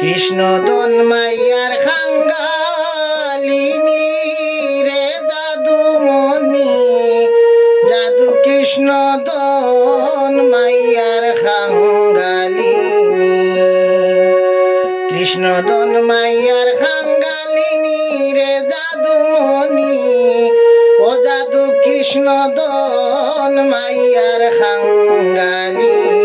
কৃষ্ণ দন মাইয়ার খাঙ্গালিনী রে জাদু মনি জাদু কৃষ্ণ মাইয়ার খাঙ্গালিনী কৃষ্ণ দন মাইয়ার খাঙ্গালিনী রে জাদু মনি ও জাদু কৃষ্ণ দন মাইয়ার খাঙ্গালিনী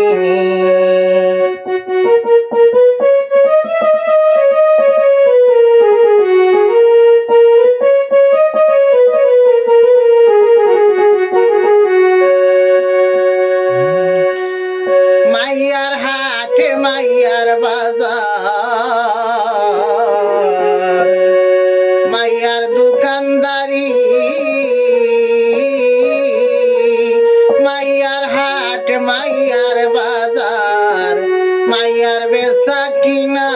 মাইয়ার বেচা কিনা।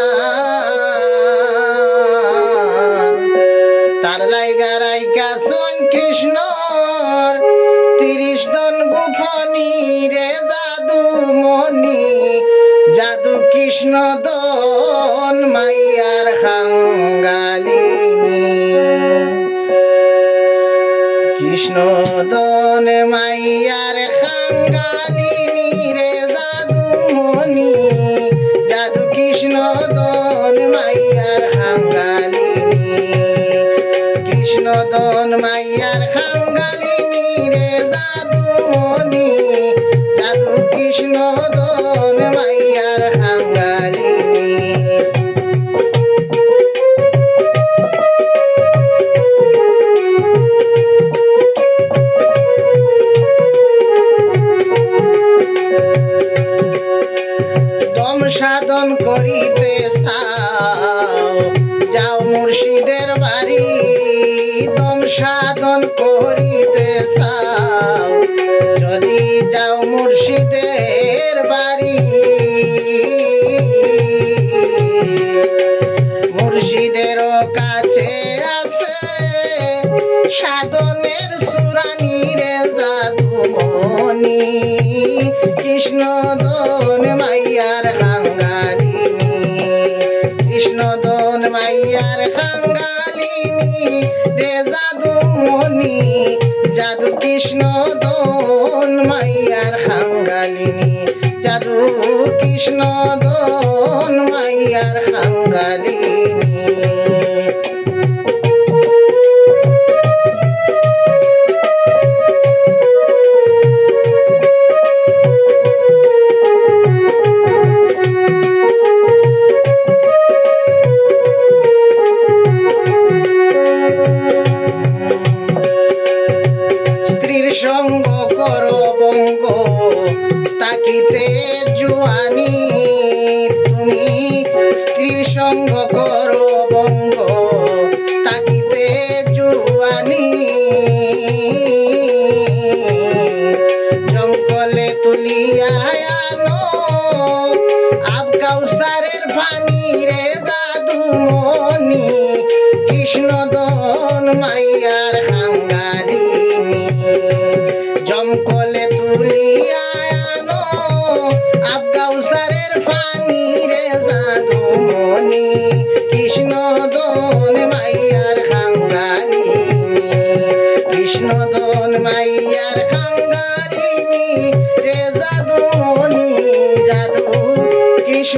তার লাইগা রাইকা সন কৃষ্ণর, তিরিশ দন গুফনি রে জাদু মনি জাদু কৃষ্ণ কৃষ্ণ দন মাইয়ার খাঙ্গালিনী রে জাদু মনি জাদু কৃষ্ণ দন মাইয়ার খাঙ্গালিনী কৃষ্ণ দন মাইয়ার খাঙ্গালিনী রে জাদু মনি জাদু কৃষ্ণ দন মাইয়ার খাঙ্গালিনী দম সাধন করিতে যাও মুর্শিদের বাড়ি, দম সাধন করিতে যদি যাও মুর্শিদের বাড়ি, মুর্শিদের কাছে আছে সাধনের সুরানি রে জাদু মনি কৃষ্ণ দন মাইয়ার খাঙ্গালিনী, কৃষ্ণ দন মাইয়ার খাঙ্গালিনী, রে জাদু মনি জাদু কৃষ্ণ দন মাইয়ার খাঙ্গালিনী, জাদু কৃষ্ণ দন মাইয়ার খাঙ্গালিনী। সঙ্গ করো বঙ্গ। তাকিতে জুয়ানি, তুমি স্ত্রীর সঙ্গ করো বঙ্গ। তাকিতে জুয়ানি, জঙ্গলে তুলিয়া আব কাউসারের পানি রে জাদু মনি কৃষ্ণ দন মাইয়ার খাঙ্গালিনী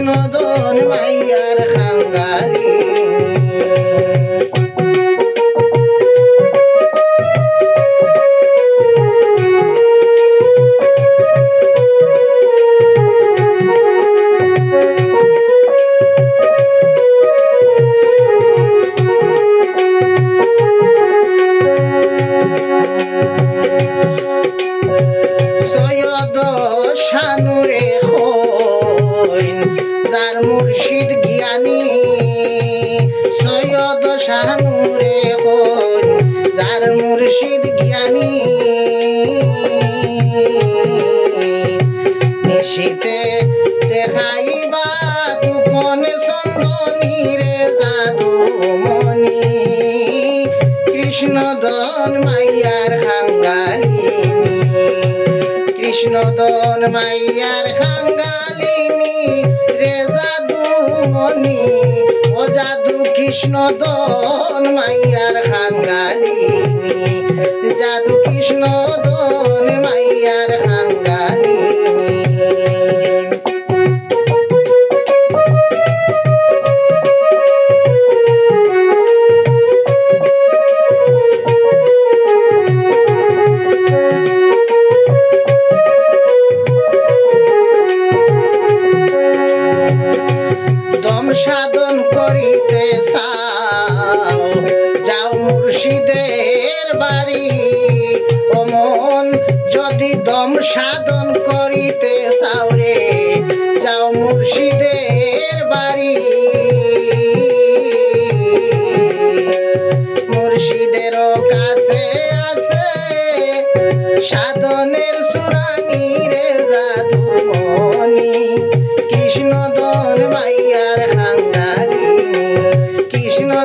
কৃষ্ণ দন জ্ঞানী সৈয়দ শানুরে হইন যার মুর্শিদ জ্ঞানী। নিশিতে দেখাইবা গোপনে চন্দনী রে জাদু মনি কৃষ্ণ দন মাইয়ার খাঙ্গালিনী। কৃষ্ণ দন মাইয়ার খাঙ্গালিনী রে জাদু মনি ও জাদু কৃষ্ণদন মাইয়ার খাঙ্গালিনী জাদু সাধন করিতে চাও। যাও মুর্শিদের বাড়ি। ও মন, যদি দম সাধন করিতে চাও রে, যাও মুর্শিদের বাড়ি। মুর্শিদের কাছে আছে সাধনের সুরানি রে জাদু।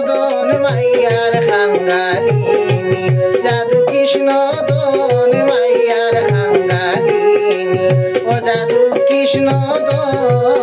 দন মাইয়ার খাঙ্গালিনী জাদু কৃষ্ণ দন মাইয়ার খাঙ্গালিনী ও জাদু কৃষ্ণ দন